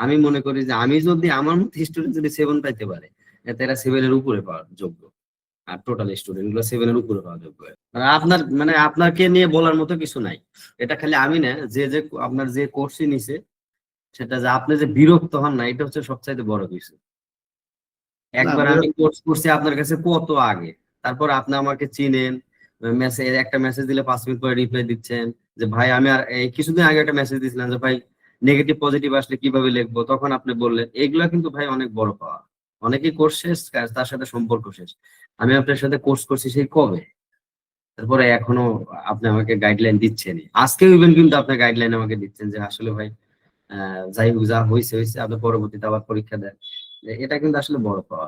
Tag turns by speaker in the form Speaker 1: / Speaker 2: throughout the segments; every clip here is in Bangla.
Speaker 1: আমি মনে করি যে আমি যদি আমার মতো স্টুডেন্ট যদি সেভেন পাইতে পারে এতে এরা সেভেনের উপরে পাওয়ার যোগ্য। আর টোটাল স্টুডেন্টগুলো সেভেনের উপরে পাওয়া যোগ্য। আপনার মানে আপনাকে নিয়ে বলার মতো কিছু নাই। এটা খালি আমি না যে যে আপনার যে কোর্সই নিছে সেটা যে আপনি যে বিরক্ত হন না এটা হচ্ছে সবচাইতে বড় কিছু। একবার আমি কোর্স করছি আপনার কাছে কত আগে? তারপর আপনি আমাকে চিনেন মেসেজ একটা মেসেজ দিলে পাঁচ মিনিট পরে রিপ্লাই দিচ্ছেন যে ভাই আমি আর এই কিছুদিন আগে একটা মেসেজ দিয়েছিলাম যে ভাই নেগেটিভ পজিটিভ আসলে কীভাবে লিখব? তখন আপনি বললেন, এগুলা কিন্তু ভাই অনেক বড় পাওয়া। অনেকেই কোর্স শেষ তার সাথে সম্পর্ক শেষ। আমি আপনার সাথে কোর্স করছি সেই কবে? তারপরে এখনও আপনি আমাকে গাইডলাইন দিচ্ছেন। আজকে ইভেন কিন্তু আপনি গাইডলাইন আমাকে দিচ্ছেন যে আসলে ভাই যাই হোক, যা হয়েছে হয়েছে আপনি পরবর্তীতে আবার পরীক্ষা দেন। এটা কিন্তু আসলে বড় পাওয়া।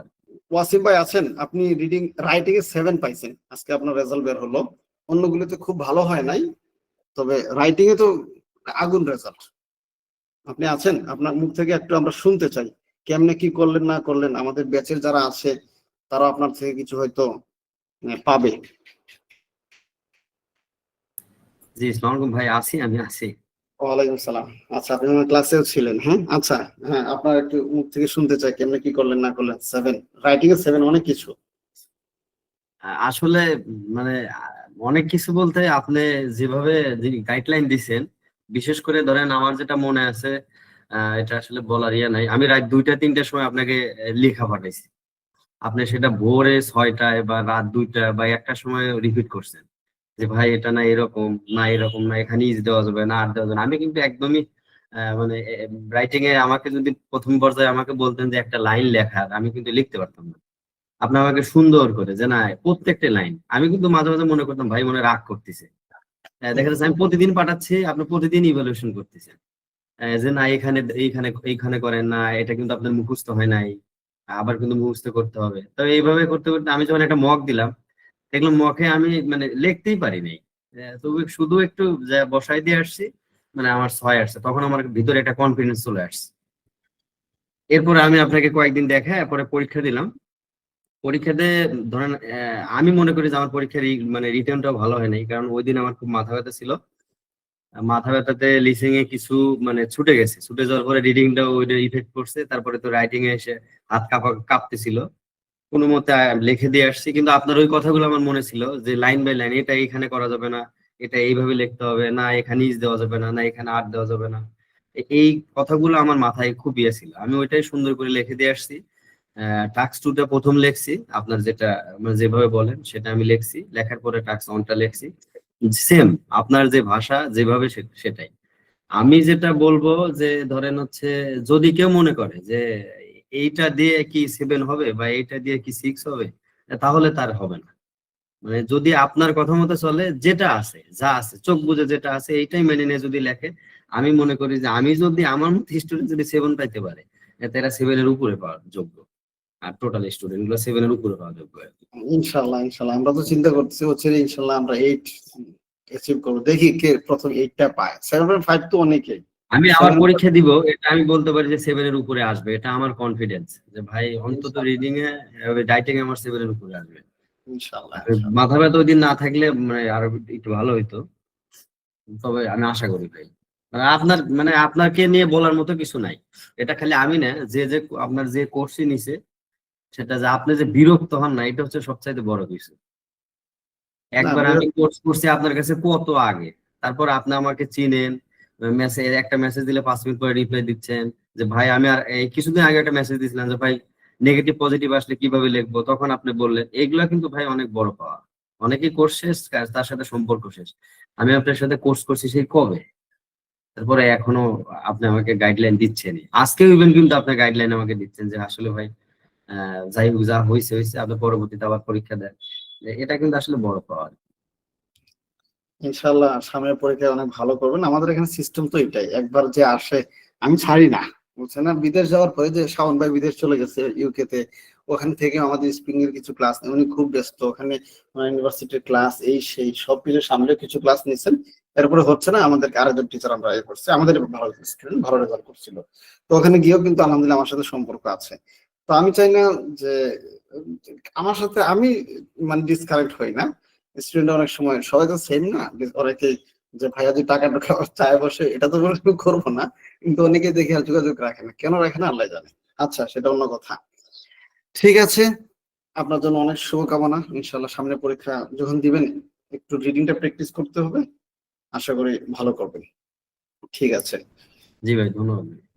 Speaker 2: ওয়াসিম ভাই আছেন, আপনি রিডিং রাইটিং এ সেভেন পাইছেন। আজকে আপনার রেজাল্ট বের হলো। অন্যগুলোতে খুব ভালো হয় নাই, তবে রাইটিং এ তো আগুন রেজাল্ট আপনি আছেন? আপনার মুখ থেকে একটু আমরা শুনতে চাই। কেমনে কি করলেন না করলেন? আমাদের ব্যাচের যারা আছে তারা আপনার থেকে কিছু হয়তো পাবে।
Speaker 1: জি ইসলাম ভাই। আছি আমি আছি।
Speaker 2: ওয়ালাইকুম সালাম। আচ্ছা আপনি আমার ক্লাসেও ছিলেন হ্যাঁ? আচ্ছা হ্যাঁ আপনার একটু মুখ থেকে শুনতে চাই কেমনে কি করলেন না করলেন? সেভেন রাইটিং এ সেভেন অনেক কিছু।
Speaker 1: আসলে মানে অনেক কিছু বলতে আপনি যেভাবে গাইডলাইন দিছেন বিশেষ করে ধরেন আমার যেটা মনে আছে এটা আসলে বলার ইয়ে নাই। আমি রাত দুইটা, তিনটার সময় আপনাকে লেখা পাঠাইছি। আপনি সেটা ভোরে ছয়টায় বা রাত দুইটা বা একটার সময় রিপিট করছেন। যে ভাই এটা না এরকম না এরকম, না এখানে ইজ দেওয়া যাবে, না আর দেওয়া যাবে না। আমি কিন্তু একদমই মানে রাইটিং এ আমাকে যদি প্রথম পর্যায়ে আমাকে বলতেন যে একটা লাইন লেখার, আমি কিন্তু লিখতে পারতাম না। আপনি আমাকে সুন্দর করে, যে না, প্রত্যেকটা লাইন আমি কিন্তু মাঝে মাঝে মনে করতাম, ভাই মনে রাগ করতেছে। দেখা যাচ্ছে আমি প্রতিদিন পাঠাচ্ছি, আপনি প্রতিদিন ইভ্যালুয়েশন করতেছেন। যে না, এখানে, এইখানে এইখানে করেন না, এটা কিন্তু আপনার মুখস্থ হয় নাই, আবার কিন্তু মুখস্থ করতে হবে। তো এইভাবে করতে করতে আমি যখন একটা মক দিলাম, দেখলাম মকে আমি মানে লিখতেই পারি নাই। তবু শুধু একটু যা বসাই দিয়ে আসছি মানে আমার ছয় আসছে, তখন আমার ভিতরে একটা কনফিডেন্স চলে আসছে। এরপরে আমি আপনাকে কয়েকদিন দেখায় পরে পরীক্ষা দিলাম। পরীক্ষাতে, ধরেন আমি মনে করি যে আমার পরীক্ষার মানে রিটার্নটাও ভালো হয় নাই কারণ ওই দিন আমার খুব মাথা ব্যথা ছিল। মাথা ব্যথাতে লিসিং এ কিছু মানে ছুটে গেছে। ছুটে যাওয়ার পরে রিডিংটাও ওইটা ইফেক্ট করছে, তারপরে তো রাইটিং এ এসে হাত কাঁপা, কাঁপতেছিল। কোনো মতে লিখে দিয়ে আসছি, কিন্তু আপনার ওই কথাগুলো আমার মনে ছিল যে লাইন বাই লাইন এটা এখানে করা যাবে না, এটা এইভাবে লিখতে হবে, না, এখানে ইজ দেওয়া যাবে না না, এখানে আর্ট দেওয়া যাবে না। এই কথাগুলো আমার মাথায় খুব ইয়ে ছিল। আমি ওইটাই সুন্দর করে লিখে দিয়ে আসছি। টাক্স টুটা প্রথম লেখছি। আপনার যেটা মানে যেভাবে বলেন, সেটা আমি লিখছি। লেখার পরে টাক্স ওয়ানটা লিখছি। সেম আপনার যে ভাষা, যেভাবে সেটাই। আমি যেটা বলব যে, ধরেন হচ্ছে, যদি কেউ মনে করে যে, এইটা দিয়ে কি সেভেন হবে বা এইটা দিয়ে কি সিক্স হবে, তাহলে তার হবে না। মানে যদি আপনার কথা মতো চলে, যেটা আছে, যা আছে, চোখ বুঝে যেটা আছে, এইটাই মেনে নিয়ে যদি লেখে, আমি মনে করি যে, আমি যদি আমার মতো স্টুডেন্ট যদি সেভেন পাইতে পারে এতে এরা সেভেনের উপরে পাওয়ার যোগ্য। আর টোটাল স্টুডেন্টগুলো সেভেনের উপরে পাওয়া যোগ্য কি।
Speaker 2: ইনশাল্লাহ ইনশাল্লাহ। আমরা তো চিন্তা করতেছি হচ্ছে ইনশাল্লাহ আমরা এইট অ্যাচিভ করব। দেখি কে প্রথম এইটটা পায়। সেভেন ফাইভ তো অনেকেই।
Speaker 1: আমি আবার পরীক্ষা দিব এটা আমি বলতে পারি যে সেভেনের উপরে আসবে। এটা আমার কনফিডেন্স যে ভাই অন্তত রিডিং এ রাইটিং এ আমার সেভেনের উপরে আসবে।
Speaker 2: ইনশাল্লাহ
Speaker 1: আর মাথা ব্যথা ওই দিন না থাকলে মানে আরও একটু ভালো হইতো। তবে আমি আশা করি ভাই। মানে আপনার মানে আপনাকে নিয়ে বলার মতো কিছু নাই। এটা খালি আমি না যে যে আপনার যে কোর্সই নিছে সেটা যে আপনি যে বিরক্ত হন না এটা হচ্ছে সবচাইতে বড় কিছু। একবার আমি কোর্স করছি আপনার কাছে কত আগে? তারপর আপনি আমাকে চিনেন মেসেজ একটা মেসেজ দিলে পাঁচ মিনিট পরে রিপ্লাই দিচ্ছেন যে ভাই আমি আর এই কিছুদিন আগে একটা মেসেজ দিয়েছিলাম যে ভাই নেগেটিভ পজিটিভ আসলে কীভাবে লিখব? তখন আপনি বললেন এগুলা কিন্তু ভাই অনেক বড় পাওয়া। অনেকেই কোর্স শেষ তার সাথে সম্পর্ক শেষ। আমি আপনার সাথে কোর্স করছি সেই কবে? তারপরে এখনও আপনি আমাকে গাইডলাইন দিচ্ছেন আজকেও ইভেন কিন্তু আপনি গাইডলাইন আমাকে দিচ্ছেন যে আসলে ভাই যাই হোক, যা হয়েছে হয়েছে আপনি পরবর্তীতে আবার পরীক্ষা দেন এটা কিন্তু আসলে বড় পাওয়া
Speaker 2: ইনশাল্লাহ সামনের পরীক্ষায় অনেক ভালো করবেন। আমাদের এখানে সিস্টেম তো এটাই, একবার যে আসে, আমি ছাড়ি না, বুঝছেন না? বিদেশ যাওয়ার পরে যে শাওন ভাই বিদেশ চলে গেছে ইউকে তে, ওখান থেকে আমাদের স্প্রিং এর কিছু ক্লাস উনি খুব ব্যস্ত, ওখানে ইউনিভার্সিটির ক্লাস এই সেই, সব কিছু সামনে কিছু ক্লাস নিছেন। এরপরে হচ্ছে না আমাদেরকে আরেকজন টিচার আমরা ইয়ে করছি। আমাদের ভালো স্টুডেন্ট ভালো রেজাল্ট করছিল। তো ওখানে গিয়েও কিন্তু আলহামদুলিল্লাহ আমার সাথে সম্পর্ক আছে। তো আমি চাই না যে, আমার সাথে আমি মানে ডিসকানেক্ট হই না। স্টুডেন্ট অনেক সময়, সবাই তো সেম না? অনেকে যে, ভাইয়া যে টাকা টাকা চায় বসে, এটা তো করব না। কিন্তু অনেকে দেখে আর যোগাযোগ রাখে না। কেন রাখে না? আল্লাহ জানে। আচ্ছা সেটা অন্য কথা। ঠিক আছে। আপনার জন্য অনেক শুভকামনা। ইনশাল্লাহ সামনে পরীক্ষা যখন দিবেন, একটু রিডিংটা প্র্যাকটিস করতে হবে। আশা করি ভালো করবেন। ঠিক আছে।
Speaker 1: জি ভাই, ধন্যবাদ।